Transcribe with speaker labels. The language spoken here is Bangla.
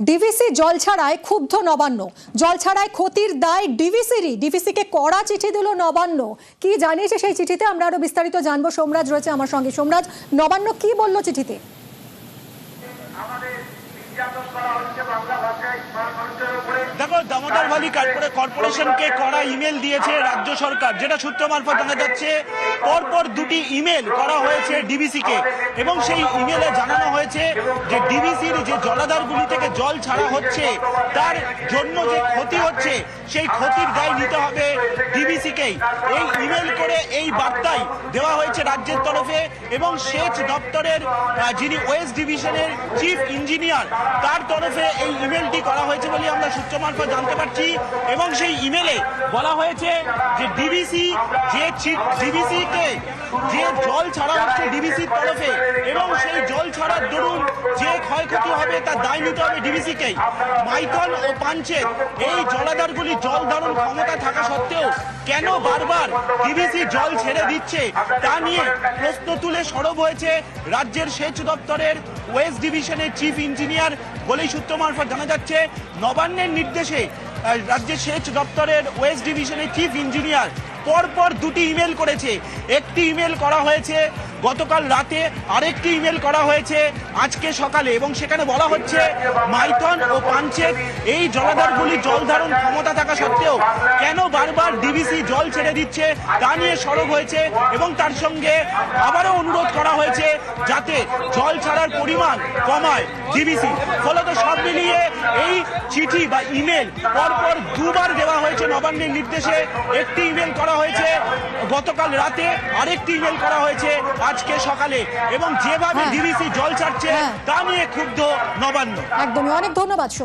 Speaker 1: ডিভিসি জল ছাড়ায় ক্ষুব্ধ নবান্ন। জল ছাড়ায় ক্ষতির দায় ডিভিসিরই। ডিভিসিকে কড়া চিঠি দিল নবান্ন। কি জানিয়েছে সেই চিঠিতে? আমরা আরও বিস্তারিত জানব। সোমরাজ রয়েছে আমার সঙ্গে। সোমরাজ, নবান্ন কি বলল চিঠিতে?
Speaker 2: দেখো, দামোদর ভ্যালি কর্পোরে- কর্পোরেশনকে করা ইমেল দিয়েছে রাজ্য সরকার। যেটা সূত্র মারফত জানা যাচ্ছে, পরপর দুটি ইমেল করা হয়েছে ডিবিসি কে এবং সেই ইমেলে জানানো হয়েছে যে ডিবিসির যে জলাধারগুলি থেকে জল ছাড়া হচ্ছে, তার জন্য যে ক্ষতি হচ্ছে, সেই ক্ষতির দায় নিতে হবে ডিবিসি কেই এই ইমেল করে এই বার্তাই দেওয়া হয়েছে রাজ্যের তরফে এবং সেচ দপ্তরের যিনি ওয়েস্ট ডিভিশনের চিফ ইঞ্জিনিয়ার তার তরফে এই ইমেলটি করা হয়েছে বলে আমরা সূত্র মারফত জানতে পারছি এবং সেই ইমেলে বলা হয়েছে যে ডিবিসি যে ডিবিসি কে, যে জল ছাড়া হচ্ছে ডিবিসির তরফে এবং সেই জল ছাড়ার দরুন যে ক্ষয়ক্ষতি হবে, তার দায় নিতে হবে ডিবিসি কেই মাইথন ও পাঞ্চেত এই জলাধারগুলি জল ধারণ ক্ষমতা থাকা সত্ত্বেও কেন বারবার ডিবিসি জল ছেড়ে দিচ্ছে, তা নিয়ে প্রশ্ন তুলে সরব হয়েছে রাজ্যের সেচ দপ্তরের ওয়েস্ট ডিভিশনের চিফ ইঞ্জিনিয়ার। বলেই সূত্র মারফত জানা যাচ্ছে, নবান্নের নির্দেশে রাজ্যের সেচ দপ্তরের ওয়েস্ট ডিভিশনের চিফ ইঞ্জিনিয়ার পরপর দুটি ইমেল করেছে। একটি ইমেল করা হয়েছে গতকাল রাতে আরেকটি ইমেল করা হয়েছে আজকে সকালে, এবং সেখানে বলা হচ্ছে, মাইথন ও পাঞ্চেত এই জলাধারগুলি জল ধারণ ক্ষমতা থাকা সত্ত্বেও কেন বারবার ডিবিসি জল ছেড়ে দিচ্ছে তা নিয়ে সরব হয়েছে এবং তার সঙ্গে আবারও অনুরোধ করা হয়েছে যাতে জল ছাড়ার পরিমাণ কমায় ডিবিসি ফলত সব মিলিয়ে এই চিঠি বা ইমেল পরপর দুবার দেওয়া হয়েছে নবান্নের নির্দেশে একটি ইমেল করা হয়েছে গতকাল রাতে আরেকটি ইমেল করা হয়েছে আজকে সকালে এবং যেভাবে
Speaker 1: হ্যাঁ।
Speaker 2: ডিবিসি জল ছাড়ছে
Speaker 1: হ্যাঁ।
Speaker 2: তা নিয়ে ক্ষুব্ধ নবান্ন
Speaker 1: একদমই অনেক ধন্যবাদ।